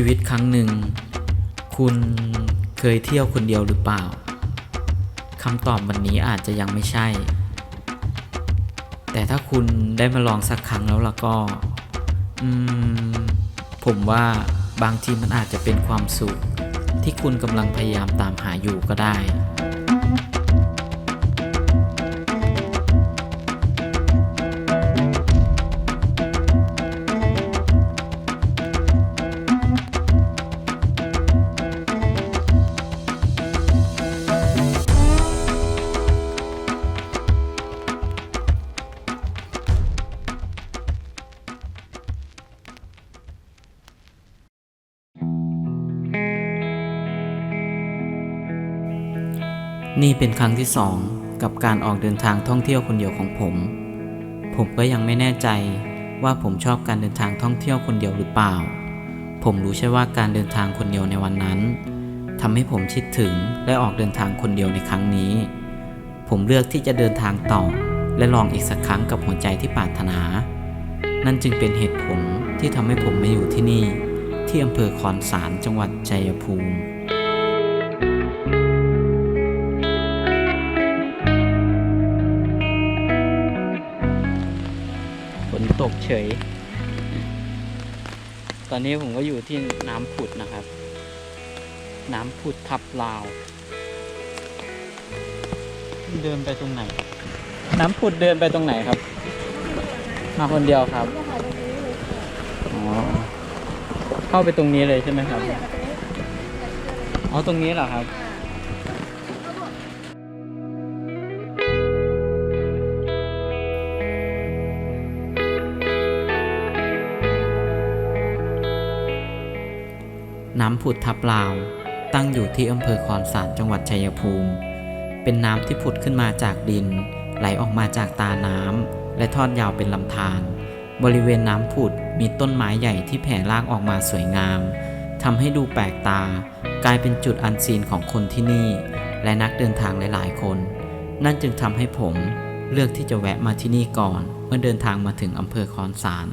ชีวิตครั้งหนึ่ง คุณเคยเที่ยวคนเดียวหรือเปล่าคำตอบวันนี้อาจจะยังไม่ใช่ แต่ถ้าคุณได้มาลองสักครั้งแล้วล่ะก็อืมผมว่าบางทีมันอาจจะเป็นความสุข ที่คุณกำลังพยายามตามหาอยู่ก็ได้ นี่เป็นครั้งที่สองกับการออกเดินทางท่องเที่ยวคนเดียวของผม ผมก็ยังไม่แน่ใจว่าผมชอบการเดินทางท่องเที่ยวคนเดียวหรือเปล่า ผมรู้ใช่ว่าการเดินทางคนเดียวในวันนั้นทำให้ผมคิดถึงและออกเดินทางคนเดียวในครั้งนี้ ผมเลือกที่จะเดินทางต่อ และลองอีกสักครั้งกับหัวใจที่ปรารถนา นั่นจึงเป็นเหตุผลที่ทำให้ผมมาอยู่ที่นี่ ที่อำเภอคอนสารจังหวัดชัยภูมิ เฉย ตอนนี้ผมก็อยู่ที่น้ำผุดนะครับ น้ำผุดทับลาว เดินไปตรงไหน น้ำผุดเดินไปตรงไหนครับ มาคนเดียวครับ อ๋อ เข้าไปตรงนี้เลยใช่ไหมครับเอาตรงนี้เหรอครับำผุดทับลาว ตั้งอยู่ที่อำเภอคอนสารจังหวัดชัยภูมิ เป็นน้ำที่ผุดขึ้นมาจากดิน ไหลออกมาจากตาน้ำและทอดยาวเป็นลำธารบริเวณน้ำผุดมีต้นไม้ใหญ่ที่แผ่รากออกมาสวยงามทำให้ดูแปลกตา กลายเป็นจุดอันซีนของคนที่นี่ และนักเดินทางหลายๆคน นั่นจึงทำให้ผมเลือกที่จะแวะมาที่นี่ก่อน เมื่อเดินทางมาถึงอำเภอคอนสาร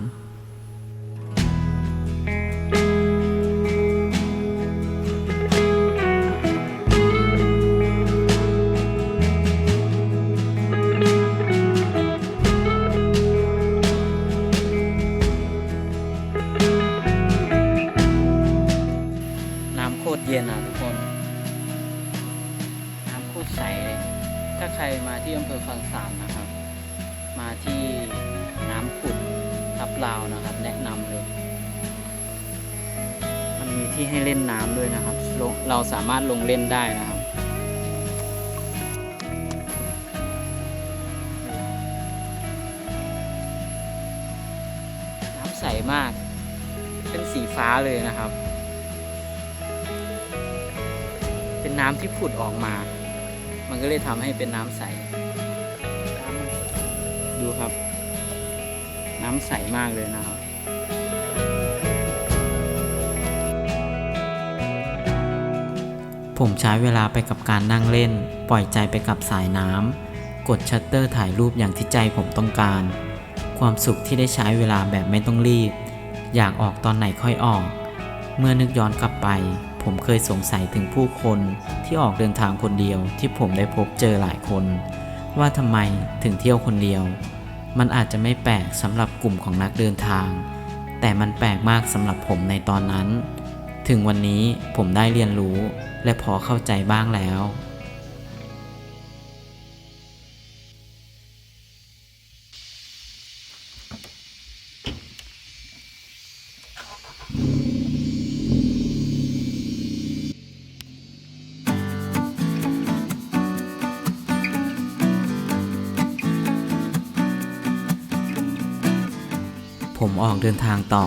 น้ำโคตรเย็นอะทุกคนน้ำโคตรใสเลยถ้าใครมาที่อำเภอคอนสารนะครับ มาที่น้ำผุดทับลาวนะครับ แนะนำเลย มันมีที่ให้เล่นน้ำด้วยนะครับ เราสามารถลงเล่นได้นะครับน้ำใสมาก เป็นสีฟ้าเลยนะครับ น้ำที่ผุดออกมา มันก็เลยทำให้เป็นน้ำใส ดูครับ น้ำใสมากเลยนะครับผมใช้เวลาไปกับการนั่งเล่น ปล่อยใจไปกับสายน้ำ กดชัตเตอร์ถ่ายรูปอย่างที่ใจผมต้องการ ความสุขที่ได้ใช้เวลาแบบไม่ต้องรีบ อยากออกตอนไหนค่อยออก เมื่อนึกย้อนกลับไป ผมเคยสงสัยถึงผู้คนที่ออกเดินทางคนเดียวที่ผมได้พบเจอหลายคน ว่าทำไมถึงเที่ยวคนเดียว มันอาจจะไม่แปลกสำหรับกลุ่มของนักเดินทาง แต่มันแปลกมากสำหรับผมในตอนนั้น ถึงวันนี้ผมได้เรียนรู้และพอเข้าใจบ้างแล้ว ผมออกเดินทางต่อ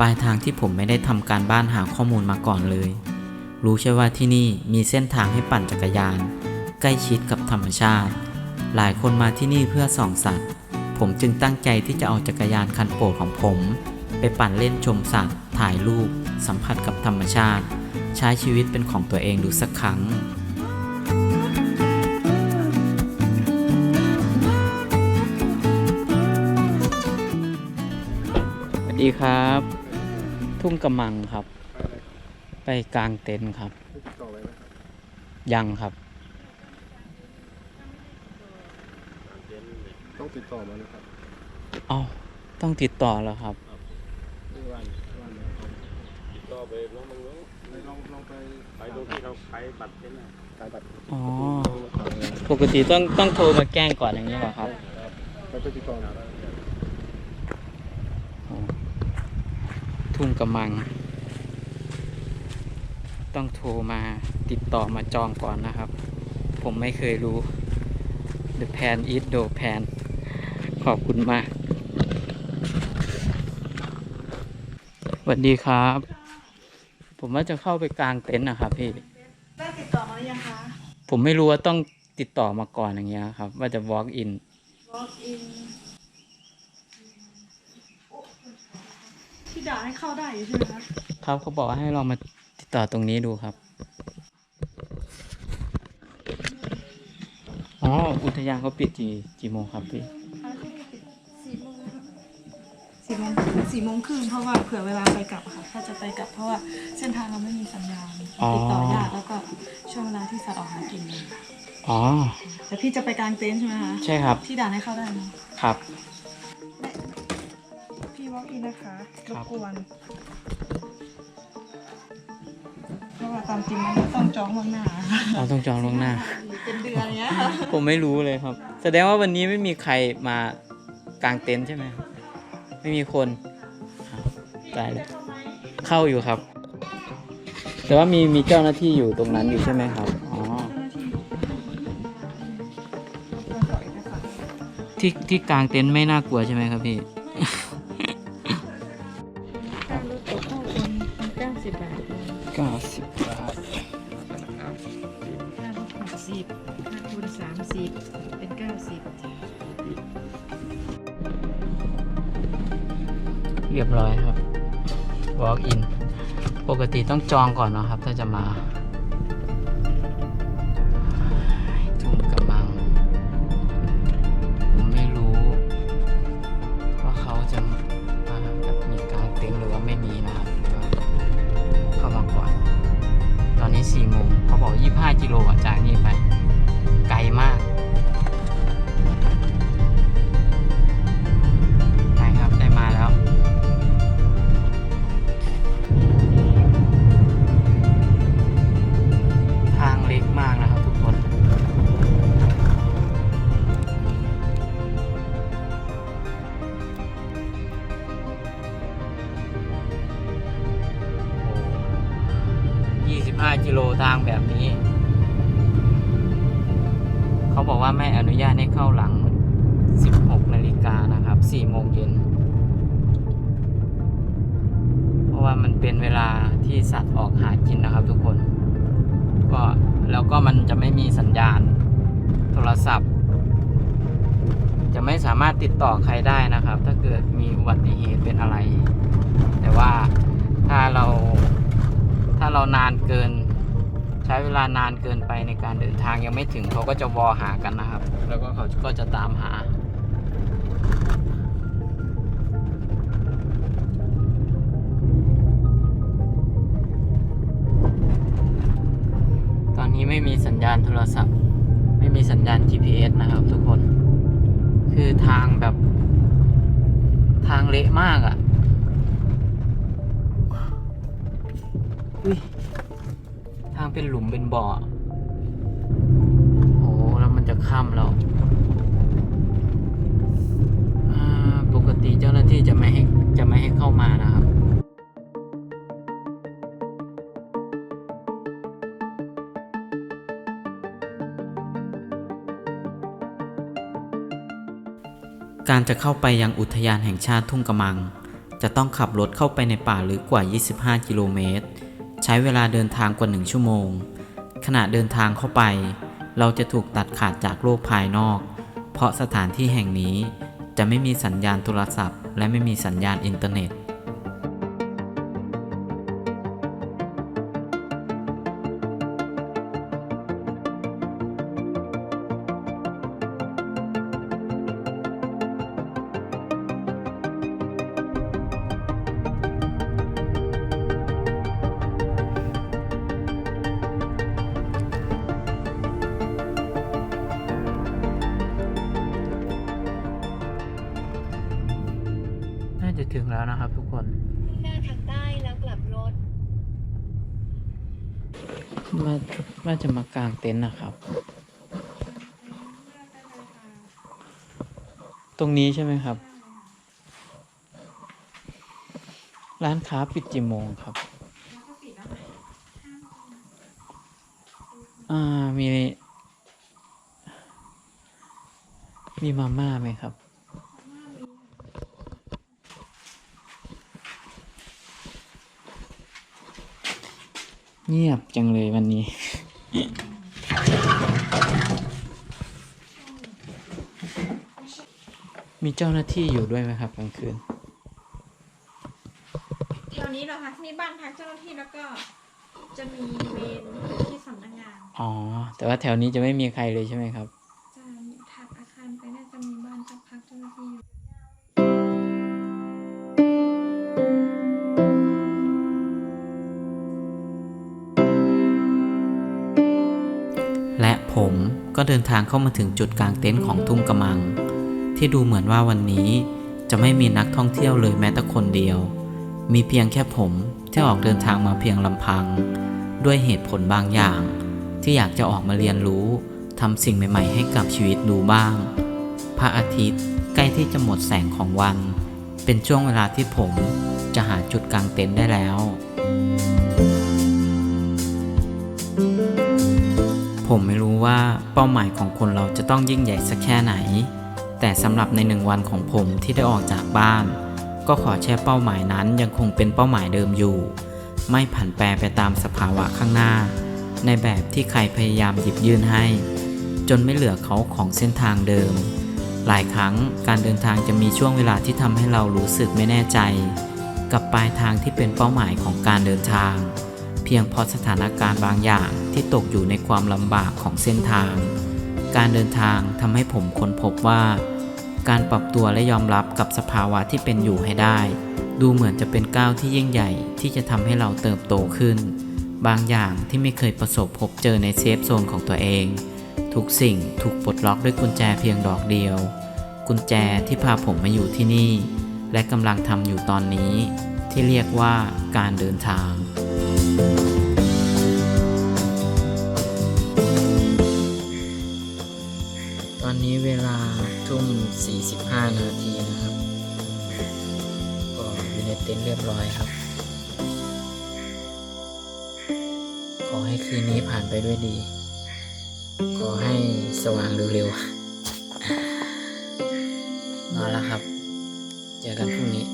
ปลายทางที่ผมไม่ได้ทำการบ้านหาข้อมูลมาก่อนเลย รู้ใช่ว่าที่นี่มีเส้นทางให้ปั่นจักรยาน ใกล้ชิดกับธรรมชาติ หลายคนมาที่นี่เพื่อส่องสัตว์ ผมจึงตั้งใจที่จะเอาจักรยานคันโปรดของผม ไปปั่นเล่นชมสัตว์ ถ่ายรูป สัมผัสกับธรรมชาติ ใช้ชีวิตเป็นของตัวเองดูสักครั้ง ดีครับ ทุ่งกำมังครับ ไปกลางเต็นท์ครับได้ติดต่อไว้ไหมครับยังครับ ต้องติดต่อมานะครับเอาต้องติดต่อแล้วครับไม่วันวันนะเอาติดต่อไปลองมึงรู้ไปลองลองไปไปดูที่เขาขายบัตรเต็นท์น่ะขายบัตรอ๋อขายอะไรปกติต้องต้องโทรมาแกล้งก่อนอย่างนี้เหรอครับไปไปติดต่อมา ทุ่งกำมัง ต้องโทรมาติดต่อมาจองก่อนนะครับ ผมไม่เคยรู้ The Pan is Do Pan ขอบคุณมากสวัสดีครับ ผมว่าจะเข้าไปกลางเต็นท์นะครับพี่ได้ติดต่อมาหรือยังคะผมไม่รู้ว่าต้องติดต่อมาก่อนอย่างเงี้ยครับ ว่าจะ walk in walk in พี่ด่าให้เข้าได้อยู่ใช่ไหมคะครับเขาบอกว่าให้เรามาติดต่อตรงนี้ดูครับอ๋ออุทยานเขาปิดกี่กี่โมงครับพี่คะที่นี่ปิดสี่โมงสี่โมงสี่โมงครึ่งเพราะว่าเผื่อเวลาไปกลับอะค่ะถ้าจะไปกลับเพราะว่าเส้นทางเราไม่มีสัญญาณอ๋อติดต่อยากแล้วก็ช่วงเวลาที่สัตว์ออกหากินเลยอ๋อแต่พี่จะไปกลางเต็นท์ใช่ไหมคะใช่ครับพี่ด่าให้เข้าได้ไหมครับ พี่ walk in นะคะรบกวนเพราะว่าตามจริงมันก็ต้องจองล่วงหน้าเราต้องจองล่วงหน้า เป็นเดือนเนี้ยค่ะผมไม่รู้เลยครับ แสดงว่าวันนี้ไม่มีใครมากางเต็นท์ใช่ไหมครับไม่มีคนอ้าวตายแล้วเข้าอยู่ครับ แต่ว่ามีมีเจ้าหน้าที่อยู่ตรงนั้นอยู่ใช่ไหมครับอ๋อที่ที่กลางเต็นท์ไม่น่ากลัวใช่ไหมครับพี่ เรียบร้อยครับ walk in ปกติต้องจองก่อนเนาะครับ ถ้าจะมา นานเกิน ใช้เวลานานเกินไปในการเดินทางยังไม่ถึงเขาก็จะวอหากันนะครับ แล้วก็เขาก็จะตามหาตอนนี้ไม่มีสัญญาณโทรศัพท์ ไม่มีสัญญาณ GPS นะครับทุกคน คือทางแบบ ทางเละมากอะ่ะางเป็นหลุมเป็นบ่อ โอ้แล้วมันจะค่ำแล้วอ่าปกติเจ้าหน้าที่จะไม่ให้จะไม่ให้เข้ามานะครับการจะเข้าไปยังอุทยานแห่งชาติทุ่งกระมัง จะต้องขับรถเข้าไปในป่าลึกกว่า 25 กิโลเมตร ใช้เวลาเดินทางกว่าหนึ่งชั่วโมง ขณะเดินทางเข้าไป เราจะถูกตัดขาดจากโลกภายนอก เพราะสถานที่แห่งนี้จะไม่มีสัญญาณโทรศัพท์ และไม่มีสัญญาณอินเทอร์เน็ต ว่าจะมากางเต็นท์นะครับ ตรงนี้ใช่ไหมครับ ร้านค้าปิดกี่โมงครับ อ่า มี มีมาม่าไหมครับเงียบจังเลยวันนี้ มีเจ้าหน้าที่อยู่ด้วยไหมครับกลางคืนแถวนี้เหรอคะมีบ้านพักเจ้าหน้าที่แล้วก็ จะมีเวรที่สำนักงาน อ๋อ แต่ว่าแถวนี้จะไม่มีใครเลยใช่ไหมครับ และผมก็เดินทางเข้ามาถึงจุดกลางเต็นท์ของทุ่งกระมัง ที่ดูเหมือนว่าวันนี้จะไม่มีนักท่องเที่ยวเลยแม้แต่คนเดียว มีเพียงแค่ผมที่ออกเดินทางมาเพียงลำพัง ด้วยเหตุผลบางอย่าง ที่อยากจะออกมาเรียนรู้ทำสิ่งใหม่ ๆ ให้กับชีวิตดูบ้าง พระอาทิตย์ใกล้ที่จะหมดแสงของวัน เป็นช่วงเวลาที่ผมจะหาจุดกลางเต็นท์ได้แล้ว ผมไม่รู้ว่าเป้าหมายของคนเราจะต้องยิ่งใหญ่สักแค่ไหน แต่สำหรับในหนึ่งวันของผมที่ได้ออกจากบ้าน ก็ขอแช่เป้าหมายนั้นยังคงเป็นเป้าหมายเดิมอยู่ ไม่ผันแปรไปตามสภาวะข้างหน้า ในแบบที่ใครพยายามหยิบยื่นให้ จนไม่เหลือเขาของเส้นทางเดิม หลายครั้งการเดินทางจะมีช่วงเวลาที่ทำให้เรารู้สึกไม่แน่ใจ กับปลายทางที่เป็นเป้าหมายของการเดินทาง เพียงเพราะสถานการณ์บางอย่างที่ตกอยู่ในความลำบากของเส้นทาง การเดินทางทำให้ผมค้นพบว่า การปรับตัวและยอมรับกับสภาวะที่เป็นอยู่ให้ได้ ดูเหมือนจะเป็นก้าวที่ยิ่งใหญ่ที่จะทำให้เราเติบโตขึ้น บางอย่างที่ไม่เคยประสบพบเจอในเซฟโซนของตัวเอง ทุกสิ่งถูกปลดล็อกด้วยกุญแจเพียงดอกเดียว กุญแจที่พาผมมาอยู่ที่นี่ และกำลังทำอยู่ตอนนี้ ที่เรียกว่าการเดินทาง ตอนนี้เวลาทุ่ม 45 นาทีนะครับ ก็อยู่ในเต็นท์เรียบร้อยครับ ขอให้คืนนี้ผ่านไปด้วยดี ขอให้สว่างเร็วๆนอนแล้วครับ เจอกันพรุ่งนี้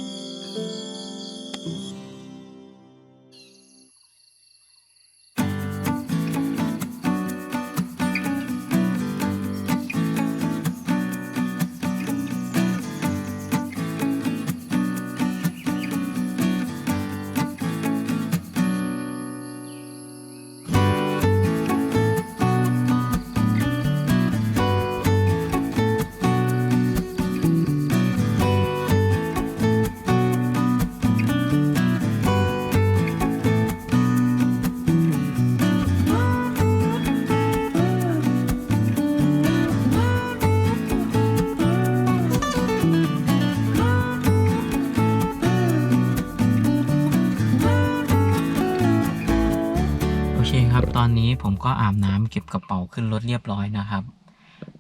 ผมก็อาบน้ำเก็บกระเป๋าขึ้นรถเรียบร้อยนะครับ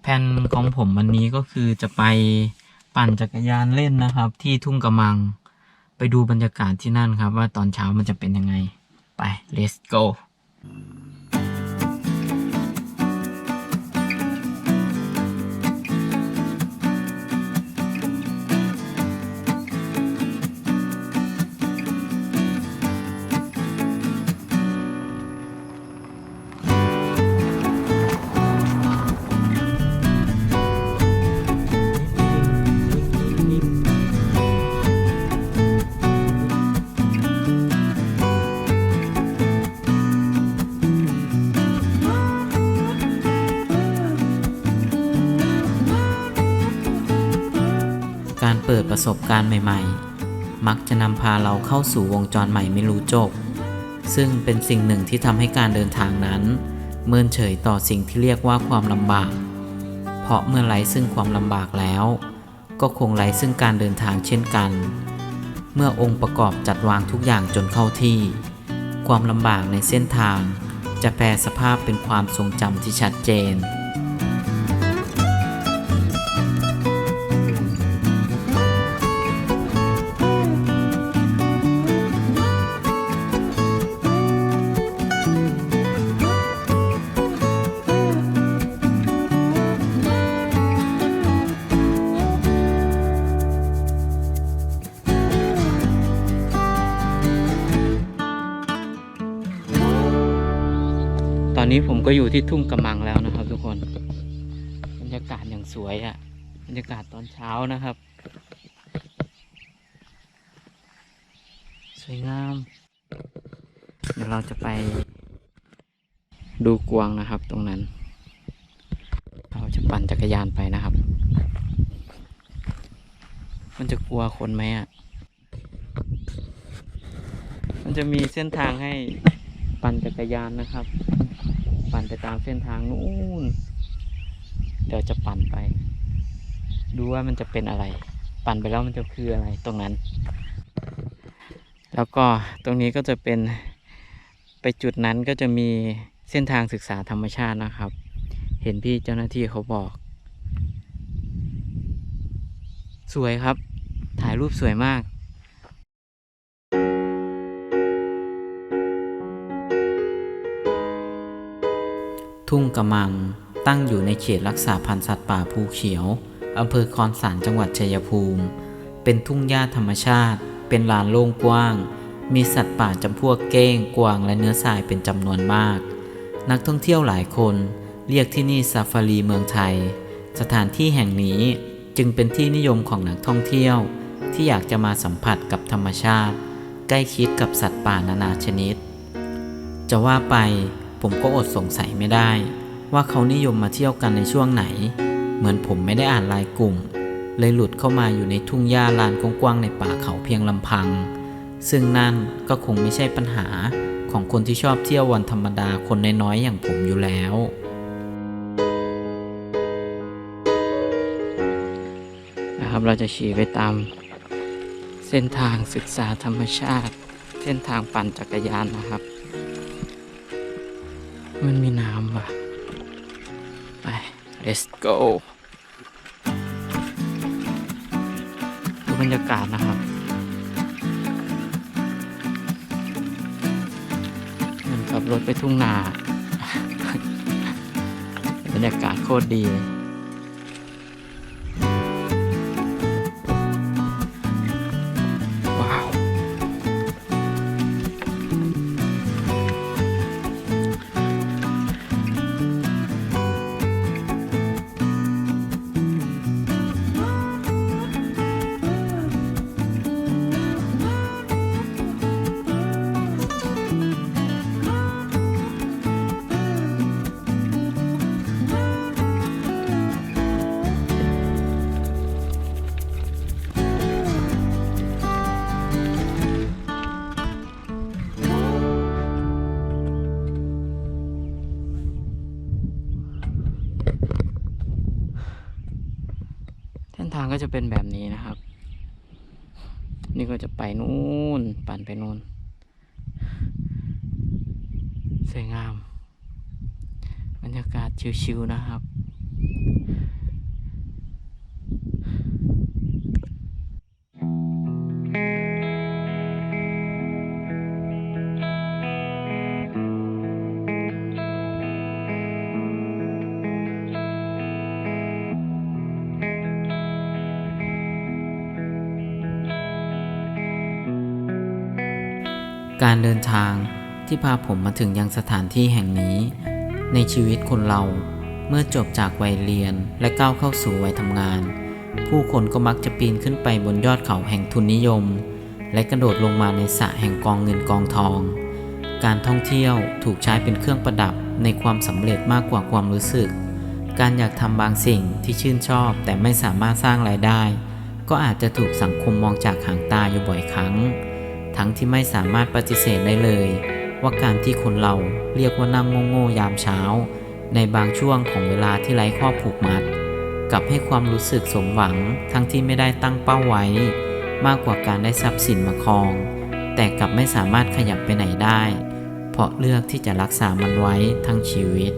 แผนของผมวันนี้ก็คือจะไปปั่นจักรยานเล่นนะครับ ที่ทุ่งกระมัง ไปดูบรรยากาศที่นั่นครับ ว่าตอนเช้ามันจะเป็นยังไง ไป let's go การเปิดประสบการณ์ใหม่ ๆ มักจะนำพาเราเข้าสู่วงจรใหม่ไม่รู้จบ ซึ่งเป็นสิ่งหนึ่งที่ทำให้การเดินทางนั้น เมินเฉยต่อสิ่งที่เรียกว่าความลำบาก เพราะเมื่อไร้ซึ่งความลำบากแล้ว ก็คงไร้ซึ่งการเดินทางเช่นกัน เมื่อองค์ประกอบจัดวางทุกอย่างจนเข้าที่ ความลำบากในเส้นทาง จะแปลสภาพเป็นความทรงจำที่ชัดเจน นนี้ผมก็อยู่ที่ทุ่งกำมังแล้วนะครับ ทุกคนบรรยากาศอย่างสวยอะ่ะบรรยากาศตอนเช้านะครับ สวยงาม เดี๋ยวเราจะไปดูกวางนะครับ ตรงนั้น เราจะปั่นจักรยานไปนะครับ มันจะกลัวคนไหมอะ มันจะมีเส้นทางให้ปั่นจักรยานนะครับ ปั่นไปตามเส้นทางนู้น เดี๋ยวจะปั่นไป ดูว่ามันจะเป็นอะไร ปั่นไปแล้วมันจะคืออะไรตรงนั้น แล้วก็ตรงนี้ก็จะเป็นไปจุดนั้นก็จะมีเส้นทางศึกษาธรรมชาตินะครับ เห็นพี่เจ้าหน้าที่เขาบอก สวยครับ ถ่ายรูปสวยมาก ทุ่งกระมัง ตั้งอยู่ในเขตรักษาพันธุ์สัตว์ป่าภูเขียว อำเภอคอนสารจังหวัดชัยภูมิ เป็นทุ่งหญ้าธรรมชาติ เป็นลานโล่งกว้าง มีสัตว์ป่าจำพวกเก้ง กวาง และเนื้อทรายเป็นจำนวนมาก นักท่องเที่ยวหลายคน เรียกที่นี่ซาฟารีเมืองไทย สถานที่แห่งนี้จึงเป็นที่นิยมของนักท่องเที่ยว ที่อยากจะมาสัมผัสกับธรรมชาติ ใกล้ชิดกับสัตว์ป่านานาชนิด จะว่าไป ผมก็อดสงสัยไม่ได้ ว่าเขานิยมมาเที่ยวกันในช่วงไหน เหมือนผมไม่ได้อ่านรายกลุ่ม เลยหลุดเข้ามาอยู่ในทุ่งหญ้าลานกว้างๆในป่าเขาเพียงลำพัง ซึ่งนั่นก็คงไม่ใช่ปัญหาของคนที่ชอบเที่ยววันธรรมดาคนน้อยๆอย่างผมอยู่แล้วนะครับเราจะขี่ไปตาม เส้นทางศึกษาธรรมชาติ เส้นทางปั่นจักรยานนะครับ มันมีน้ำว่ะ ไป let's go ดูบรรยากาศนะครับ มันขับรถไปทุ่งนา บรรยากาศโคตรดีเลย ก็จะเป็นแบบนี้นะครับ นี่ก็จะไปนู่น ปั่นไปนู่น สวยงาม บรรยากาศชิวๆนะครับ การเดินทางที่พาผมมาถึงยังสถานที่แห่งนี้ ในชีวิตคนเราเมื่อจบจากวัยเรียนและก้าวเข้าสู่วัยทำงาน ผู้คนก็มักจะปีนขึ้นไปบนยอดเขาแห่งทุนนิยม และกระโดดลงมาในสระแห่งกองเงินกองทอง การท่องเที่ยวถูกใช้เป็นเครื่องประดับในความสำเร็จมากกว่าความรู้สึก การอยากทำบางสิ่งที่ชื่นชอบแต่ไม่สามารถสร้างรายได้ ก็อาจจะถูกสังคมมองจากห่างตาอยู่บ่อยครั้ง ทั้งที่ไม่สามารถปฏิเสธได้เลย ว่าการที่คนเราเรียกว่านั่งโง่ๆยามเช้า ในบางช่วงของเวลาที่ไร้ข้อผูกมัดกลับให้ความรู้สึกสมหวังทั้งที่ไม่ได้ตั้งเป้าไว้มมากกว่าการได้ทรัพย์สินมาครอง แต่กลับไม่สามารถขยับไปไหนได้ เพราะเลือกที่จะรักษามันไว้ทั้งชีวิต